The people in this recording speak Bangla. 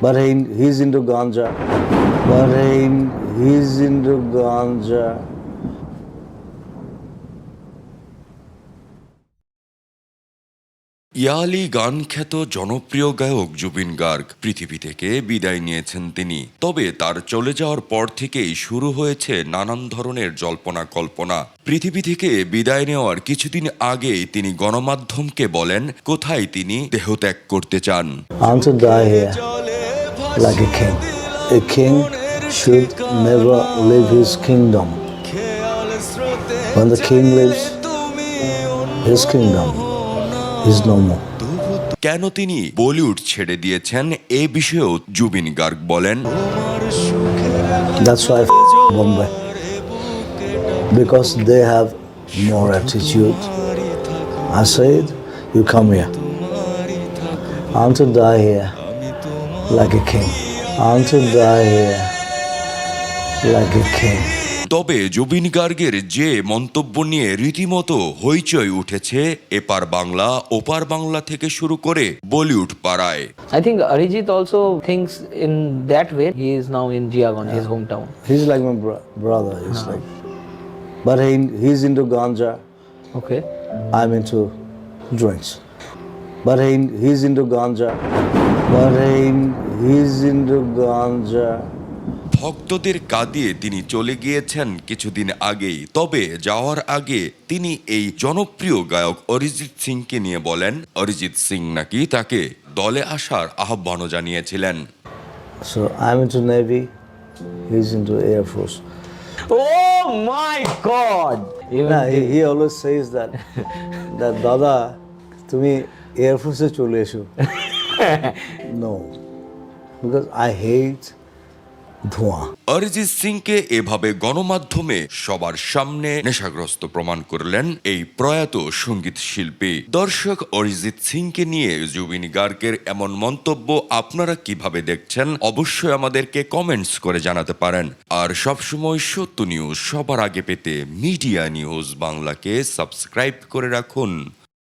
He, he's into ganja. He, he's into ganja. ইয়ালি গান খ্যাত জনপ্রিয় গায়ক জুবিন গার্গ পৃথিবী থেকে বিদায় নিয়েছেন তিনি তবে তার চলে যাওয়ার পর থেকেই শুরু হয়েছে নানান ধরনের জল্পনা কল্পনা পৃথিবী থেকে বিদায় নেওয়ার কিছুদিন আগেই তিনি গণমাধ্যমকে বলেন কোথায় তিনি দেহত্যাগ করতে চান like a king. A king should never leave his kingdom. When the king leaves his kingdom, he's no more. কেন তিনি বলিউড ছেড়ে দিয়েছেন এ বিষয়েও জুবিন গার্গ বলেন That's why Bombay. Because they have more attitude. I said, you come here. I want to die here like a king. I'm to die here. Like a king. তবে জুবিন গার্গের যে মন্তব্য নিয়ে রীতিমতো হইচই উঠেছে এপার বাংলা ওপার বাংলা থেকে শুরু করে বলিউড পাড়ায়। I think Arijit also thinks in that way he is now in Jiaganj his hometown he is like my brother he is like but he is into ganja okay I am into drinks Bahrain, he's into ganja. Bahrain, he's into ganja. ভক্তদের কাঁদিয়ে তিনি চলে গিয়েছেন কিছুদিন আগেই তবে যাওয়ার আগে তিনি এই জনপ্রিয় গায়ক অরিজিৎ সিংকে নিয়ে বলেন অরিজিৎ সিং নাকি তাকে দলে আসার আহ্বানও জানিয়েছিলেন so I am into navy he is into air force oh my god he always says that that দাদা তুমি এয়ারফোর্সে চলে এসো। নো বিকজ আই hate ধোঁয়া। অরিজিৎ সিংকে এভাবে গণমাধ্যমে সবার সামনে নেশাগ্রস্ত প্রমাণ করলেন এই প্রয়াত সংগীত শিল্পী। দর্শক অরিজিৎ সিংকে নিয়ে জুবিন গার্গের এমন মন্তব্য আপনারা কীভাবে দেখছেন অবশ্যই আমাদেরকে কমেন্টস করে জানাতে পারেন। আর সবসময় সত্য নিউজ সবার আগে পেতে মিডিয়া নিউজ বাংলাকে সাবস্ক্রাইব করে রাখুন।